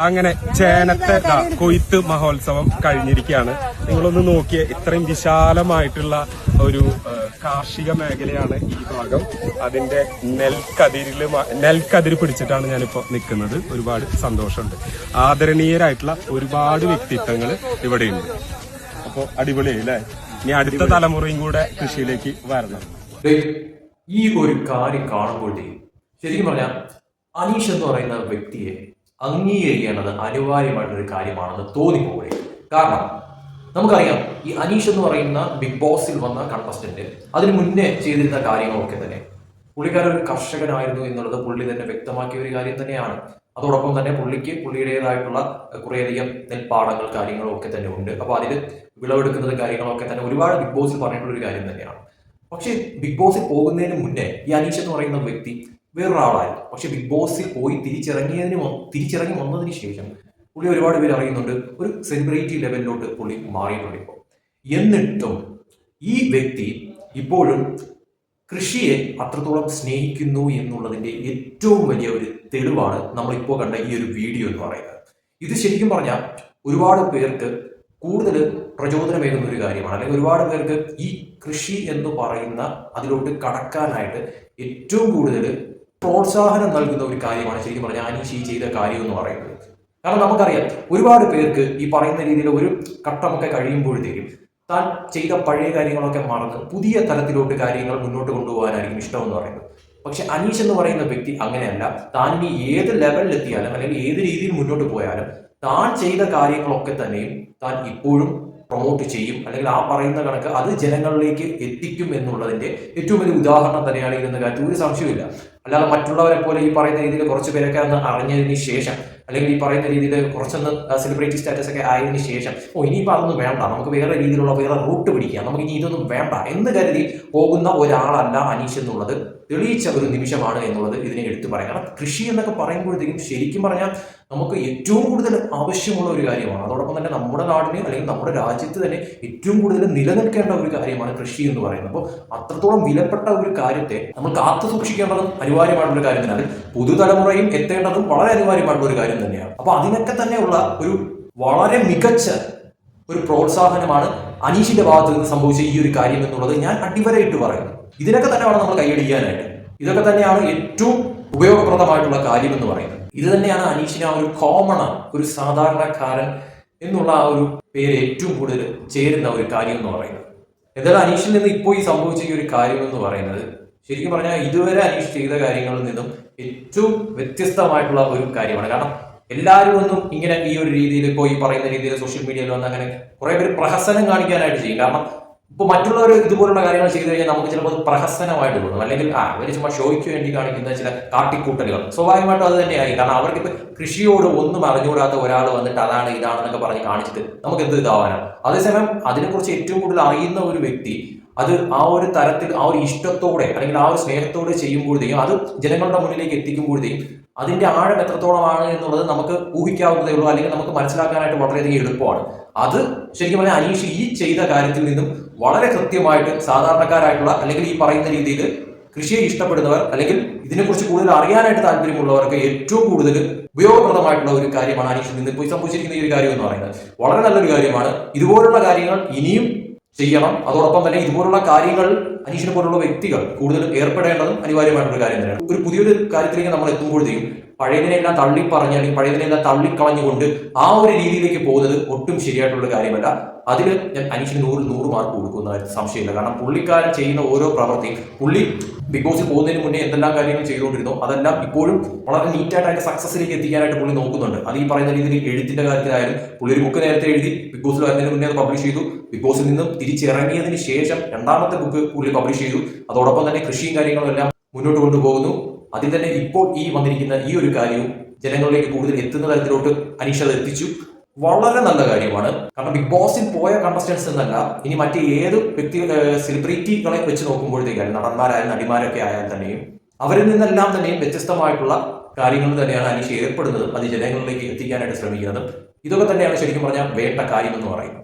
അങ്ങനെ ചേനത്തെ കൊയ്ത്ത് മഹോത്സവം കഴിഞ്ഞിരിക്കുകയാണ്. നിങ്ങളൊന്ന് നോക്കിയ ഇത്രയും വിശാലമായിട്ടുള്ള ഒരു കാർഷിക മേഖലയാണ് ഈ ഭാഗം. അതിന്റെ നെൽക്കതിരിൽ മ- നെൽക്കതിര് പിടിച്ചിട്ടാണ് ഞാനിപ്പോ നിൽക്കുന്നത്. ഒരുപാട് സന്തോഷമുണ്ട്. ആദരണീയരായിട്ടുള്ള ഒരുപാട് വ്യക്തിത്വങ്ങൾ ഇവിടെയുണ്ട്. അപ്പോ അടിപൊളിയായി അല്ലേ ഇനി അടുത്ത തലമുറയും കൂടെ കൃഷിയിലേക്ക് വരണം. ഈ ഒരു കാര്യം കാണുമ്പോഴേ ശരിക്കും പറഞ്ഞാൽ അനീഷ് എന്ന് പറയുന്ന വ്യക്തിയെ അംഗീകരിക്കേണ്ടത് അനിവാര്യമായിട്ടൊരു കാര്യമാണെന്ന് തോന്നിപ്പോകെ കാരണം നമുക്കറിയാം ഈ അനീഷ് എന്ന് പറയുന്ന ബിഗ് ബോസിൽ വന്ന കണ്ടസ്റ്റന്റ് അതിന് മുന്നേ ചെയ്തിരുന്ന കാര്യങ്ങളൊക്കെ തന്നെ. പുള്ളിക്കാരൻ ഒരു കർഷകനായിരുന്നു എന്നുള്ളത് പുള്ളി തന്നെ വ്യക്തമാക്കിയ ഒരു കാര്യം തന്നെയാണ്. അതോടൊപ്പം തന്നെ പുള്ളിക്ക് പുള്ളിയുടേതായിട്ടുള്ള കുറേയധികം നെൽപ്പാടങ്ങൾ കാര്യങ്ങളും ഒക്കെ തന്നെ ഉണ്ട്. അപ്പോൾ അതിൽ വിളവെടുക്കുന്നത് കാര്യങ്ങളൊക്കെ തന്നെ ഒരുപാട് ബിഗ് ബോസിൽ പറഞ്ഞിട്ടുള്ള ഒരു കാര്യം തന്നെയാണ്. പക്ഷേ ബിഗ് ബോസിൽ പോകുന്നതിന് മുന്നേ ഈ അനീഷ് എന്ന് പറയുന്ന വ്യക്തി വേറൊരാളായിരുന്നു. പക്ഷെ ബിഗ് ബോസിൽ പോയി തിരിച്ചിറങ്ങിയതിന് തിരിച്ചിറങ്ങി വന്നതിന് ശേഷം പുള്ളി ഒരുപാട് പേര് അറിയുന്നുണ്ട്. ഒരു സെലിബ്രിറ്റി ലെവലിലോട്ട് പുള്ളി മാറിയിട്ടുണ്ട് ഇപ്പോൾ. എന്നിട്ടും ഈ വ്യക്തി ഇപ്പോഴും കൃഷിയെ അത്രത്തോളം സ്നേഹിക്കുന്നു എന്നുള്ളതിന്റെ ഏറ്റവും വലിയ ഒരു തെളിവാണ് നമ്മൾ ഇപ്പോൾ കണ്ട ഈ ഒരു വീഡിയോ എന്ന് പറയുന്നത്. ഇത് ശരിക്കും പറഞ്ഞാൽ ഒരുപാട് പേർക്ക് കൂടുതൽ പ്രചോദനമേകുന്ന ഒരു കാര്യമാണ്. അല്ലെങ്കിൽ ഒരുപാട് പേർക്ക് ഈ കൃഷി എന്ന് പറയുന്ന അതിലോട്ട് കടക്കാനായിട്ട് ഏറ്റവും കൂടുതൽ പ്രോത്സാഹനം നൽകുന്ന ഒരു കാര്യമാണ് ശരിക്കും പറഞ്ഞാൽ അനീഷ് ഈ ചെയ്ത കാര്യം എന്ന് പറയുന്നത്. കാരണം നമുക്കറിയാം ഒരുപാട് പേർക്ക് ഈ പറയുന്ന രീതിയിൽ ഒരു ഘട്ടമൊക്കെ കഴിയുമ്പോഴത്തേക്കും താൻ ചെയ്ത പഴയ കാര്യങ്ങളൊക്കെ മറന്ന് പുതിയ തലത്തിലോട്ട് കാര്യങ്ങൾ മുന്നോട്ട് കൊണ്ടുപോകാനായിരിക്കും ഇഷ്ടമെന്ന് പറയുന്നത്. പക്ഷെ അനീഷ് എന്ന് പറയുന്ന വ്യക്തി അങ്ങനെയല്ല. താൻ ഇനി ഏത് ലെവലിലെത്തിയാലും അല്ലെങ്കിൽ ഏത് രീതിയിൽ മുന്നോട്ട് പോയാലും താൻ ചെയ്ത കാര്യങ്ങളൊക്കെ തന്നെയും താൻ ഇപ്പോഴും പ്രൊമോട്ട് ചെയ്യും. അല്ലെങ്കിൽ ആ പറയുന്ന കണക്ക് അത് ജനങ്ങളിലേക്ക് എത്തിക്കും എന്നുള്ളതിന്റെ ഏറ്റവും വലിയ ഉദാഹരണം തന്നെയാണ് ഇതെന്ന കാര്യത്തിൽ ഒരു സംശയമില്ല അല്ലാതെ മറ്റുള്ളവരെ പോലെ ഈ പറയുന്ന രീതിയിൽ കുറച്ച് പേരൊക്കെ അന്ന് അറിഞ്ഞതിന് ശേഷം അല്ലെങ്കിൽ ഈ പറയുന്ന രീതിയിൽ കുറച്ചൊന്ന് സെലിബ്രിറ്റി സ്റ്റാറ്റസ് ഒക്കെ ആയതിനു ശേഷം ഓ ഇനിയിപ്പോൾ അതൊന്നും വേണ്ട. നമുക്ക് വേറെ രീതിയിലുള്ള വേറെ റൂട്ട് പിടിക്കാം. നമുക്ക് ഇനി ഇതൊന്നും വേണ്ട എന്ന് കരുതി പോകുന്ന ഒരാളല്ല അനീഷ് എന്നുള്ളത് തെളിയിച്ച ഒരു നിമിഷമാണ് എന്നുള്ളത് ഇതിനെ എടുത്തു പറയാം. കാരണം കൃഷി എന്നൊക്കെ പറയുമ്പോഴത്തേക്കും ശരിക്കും പറഞ്ഞാൽ നമുക്ക് ഏറ്റവും കൂടുതൽ ആവശ്യമുള്ള ഒരു കാര്യമാണ്. അതോടൊപ്പം തന്നെ നമ്മുടെ നാടിന് അല്ലെങ്കിൽ നമ്മുടെ രാജ്യത്ത് തന്നെ ഏറ്റവും കൂടുതൽ നിലനിൽക്കേണ്ട ഒരു കാര്യമാണ് കൃഷി എന്ന് പറയുന്നത്. അപ്പോൾ അത്രത്തോളം വിലപ്പെട്ട ഒരു കാര്യത്തെ നമ്മൾ കാത്തു സൂക്ഷിക്കേണ്ടതും അനിവാര്യമായിട്ടുള്ള ഒരു കാര്യം തന്നെയാണ്. പുതുതലമുറയും എത്തേണ്ടതും വളരെ അനിവാര്യമായിട്ടുള്ള ഒരു കാര്യം തന്നെയാണ്. അപ്പൊ അതിനൊക്കെ തന്നെയുള്ള ഒരു വളരെ മികച്ച ഒരു പ്രോത്സാഹനമാണ് അനീഷിന്റെ ഭാഗത്ത് നിന്ന് സംഭവിച്ച ഈ ഒരു കാര്യം എന്നുള്ളത് ഞാൻ അടിവരയിട്ട് പറയുന്നു. ഇതിനൊക്കെ തന്നെ വേണം നമ്മൾ കൈയടിക്കാനായിട്ട്. ഇതൊക്കെ തന്നെയാണ് ഏറ്റവും ഉപയോഗപ്രദമായിട്ടുള്ള കാര്യം എന്ന് പറയുന്നത്. ഇത് തന്നെയാണ് അനീഷിനെ ഒരു കോമണ ഒരു സാധാരണക്കാരൻ എന്നുള്ള ആ ഒരു പേര് ഏറ്റവും കൂടുതൽ ചേരുന്ന ഒരു കാര്യം എന്ന് പറയുന്നത്. എന്തായാലും അനീഷിൽ നിന്ന് ഇപ്പോൾ ഈ സംഭവിച്ച ഈ ഒരു കാര്യം എന്ന് പറയുന്നത് ശരിക്കും പറഞ്ഞാൽ ഇതുവരെ അനീഷ് ചെയ്ത കാര്യങ്ങളിൽ നിന്നും ഏറ്റവും വ്യത്യസ്തമായിട്ടുള്ള ഒരു കാര്യമാണ്. കാരണം എല്ലാവരും ഒന്നും ഇങ്ങനെ ഈ ഒരു രീതിയിൽ ഇപ്പോൾ ഈ പറയുന്ന രീതിയിൽ സോഷ്യൽ മീഡിയയിൽ വന്ന് അങ്ങനെ കുറെ പേര് പ്രഹസനം കാണിക്കാനായിട്ട് ചെയ്യും. കാരണം ഇപ്പൊ മറ്റുള്ളവർ ഇതുപോലുള്ള കാര്യങ്ങൾ ചെയ്തു കഴിഞ്ഞാൽ നമുക്ക് ചിലപ്പോൾ പ്രഹസനമായിട്ട് തോന്നും. അല്ലെങ്കിൽ ആ ഇവർ ചുമ്മാ ഷോയ്ക്ക് വേണ്ടി കാണിക്കുന്ന ചില കാട്ടിക്കൂട്ടലുകൾ. സ്വാഭാവികമായിട്ടും അത് തന്നെയായി. കാരണം അവർക്ക് കൃഷിയോട് ഒന്നും അറിഞ്ഞുകൂടാത്ത ഒരാൾ വന്നിട്ട് അതാണ് ഇതാണെന്നൊക്കെ പറഞ്ഞ് കാണിച്ചിട്ട് നമുക്ക് എന്ത് ഇതാവാനാണ്? അതേസമയം അതിനെക്കുറിച്ച് ഏറ്റവും കൂടുതൽ അറിയുന്ന ഒരു വ്യക്തി അത് ആ ഒരു തരത്തിൽ ആ ഒരു ഇഷ്ടത്തോടെ അല്ലെങ്കിൽ ആ ഒരു സ്നേഹത്തോടെ ചെയ്യുമ്പോഴത്തേക്കും അത് ജനങ്ങളുടെ മുന്നിലേക്ക് എത്തിക്കുമ്പോഴത്തേക്കും അതിന്റെ ആഴം എത്രത്തോളമാണ് എന്നുള്ളത് നമുക്ക് ഊഹിക്കാവുന്നതേ ഉള്ളൂ. അല്ലെങ്കിൽ നമുക്ക് മനസ്സിലാക്കാനായിട്ട് വളരെയധികം എളുപ്പമാണ്. അത് ശരിക്കും പറഞ്ഞാൽ അനീഷ് ഈ ചെയ്ത കാര്യത്തിൽ നിന്നും വളരെ കൃത്യമായിട്ട് സാധാരണക്കാരായിട്ടുള്ള അല്ലെങ്കിൽ ഈ പറയുന്ന രീതിയിൽ കൃഷിയെ ഇഷ്ടപ്പെടുന്നവർ അല്ലെങ്കിൽ ഇതിനെക്കുറിച്ച് കൂടുതൽ അറിയാനായിട്ട് താല്പര്യമുള്ളവർക്ക് ഏറ്റവും കൂടുതൽ ഉപയോഗപ്രദമായിട്ടുള്ള ഒരു കാര്യമാണ് അനീഷിൽ നിന്ന് ഇപ്പോൾ സംഭവിച്ചിരിക്കുന്ന ഈ ഒരു കാര്യം എന്ന് പറയുന്നത്. വളരെ നല്ലൊരു കാര്യമാണ്. ഇതുപോലുള്ള കാര്യങ്ങൾ ഇനിയും ചെയ്യണം. അതോടൊപ്പം തന്നെ ഇതുപോലുള്ള കാര്യങ്ങൾ അനീഷിനെ പോലുള്ള വ്യക്തികൾ കൂടുതൽ ഏർപ്പെടേണ്ടതും അനിവാര്യമായിട്ടുള്ള കാര്യം തന്നെയാണ്. ഒരു പുതിയൊരു കാര്യത്തിലേക്ക് നമ്മൾ എത്തുമ്പോഴത്തേക്കും പഴയതിനെല്ലാം തള്ളി പറഞ്ഞ് അല്ലെങ്കിൽ പഴയതിനെല്ലാം തള്ളിക്കളഞ്ഞുകൊണ്ട് ആ ഒരു രീതിയിലേക്ക് പോകുന്നത് ഒട്ടും ശരിയായിട്ടുള്ള കാര്യമല്ല. അതിൽ ഞാൻ അനീഷിന് നൂറ് നൂറ് മാർക്ക് കൊടുക്കുന്നതായിട്ട് സംശയമില്ല. കാരണം പുള്ളിക്കാരൻ ചെയ്യുന്ന ഓരോ പ്രവൃത്തിയും പുള്ളി ബിഗ് ബോസിൽ പോകുന്നതിന് മുന്നേ എന്തെല്ലാം കാര്യങ്ങൾ ചെയ്തുകൊണ്ടിരുന്നോ അതെല്ലാം ഇപ്പോഴും വളരെ നീറ്റായിട്ട് അതിന്റെ സക്സസിലേക്ക് എത്തിക്കാനായിട്ട് പുള്ളി നോക്കുന്നുണ്ട്. അത് ഈ പറയുന്ന രീതിയിൽ എഴുത്തിന്റെ കാര്യത്തിലായാലും പുള്ളി ഒരു ബുക്ക് നേരത്തെ എഴുതി ബിഗ് ബോസിൽ വരുന്നതിന് മുന്നേ അത് പബ്ലിഷ് ചെയ്തു. ബിഗ് ബോസിൽ നിന്നും തിരിച്ചിറങ്ങിയതിന് ശേഷം രണ്ടാമത്തെ ബുക്ക് പുള്ളി പബ്ലിഷ് ചെയ്തു. അതോടൊപ്പം തന്നെ കൃഷിയും കാര്യങ്ങളും എല്ലാം മുന്നോട്ട് കൊണ്ടുപോകുന്നു. അതിൽ തന്നെ ഇപ്പോൾ ഈ വന്നിരിക്കുന്ന ഈ ഒരു കാര്യവും ജനങ്ങളിലേക്ക് കൂടുതൽ എത്തുന്ന തരത്തിലോട്ട് അനീഷ് അത് എത്തിച്ചു. വളരെ നല്ല കാര്യമാണ്. കാരണം ബിഗ് ബോസിൽ പോയ കണ്ടസ്റ്റൻസ് എന്നല്ല ഇനി മറ്റ് ഏത് വ്യക്തി സെലിബ്രിറ്റികളെ വെച്ച് നോക്കുമ്പോഴത്തേക്കാണ് നടന്മാരായാലും നടിമാരൊക്കെ ആയാൽ തന്നെയും അവരിൽ നിന്നെല്ലാം തന്നെയും വ്യത്യസ്തമായിട്ടുള്ള കാര്യങ്ങൾ തന്നെയാണ് അനീഷ് ഏർപ്പെടുന്നതും അത് ജനങ്ങളിലേക്ക് എത്തിക്കാനായിട്ട് ശ്രമിക്കുന്നതും ഇതൊക്കെ തന്നെയാണ് ശരിക്കും പറഞ്ഞാൽ വേണ്ട കാര്യം എന്ന് പറയുന്നത്.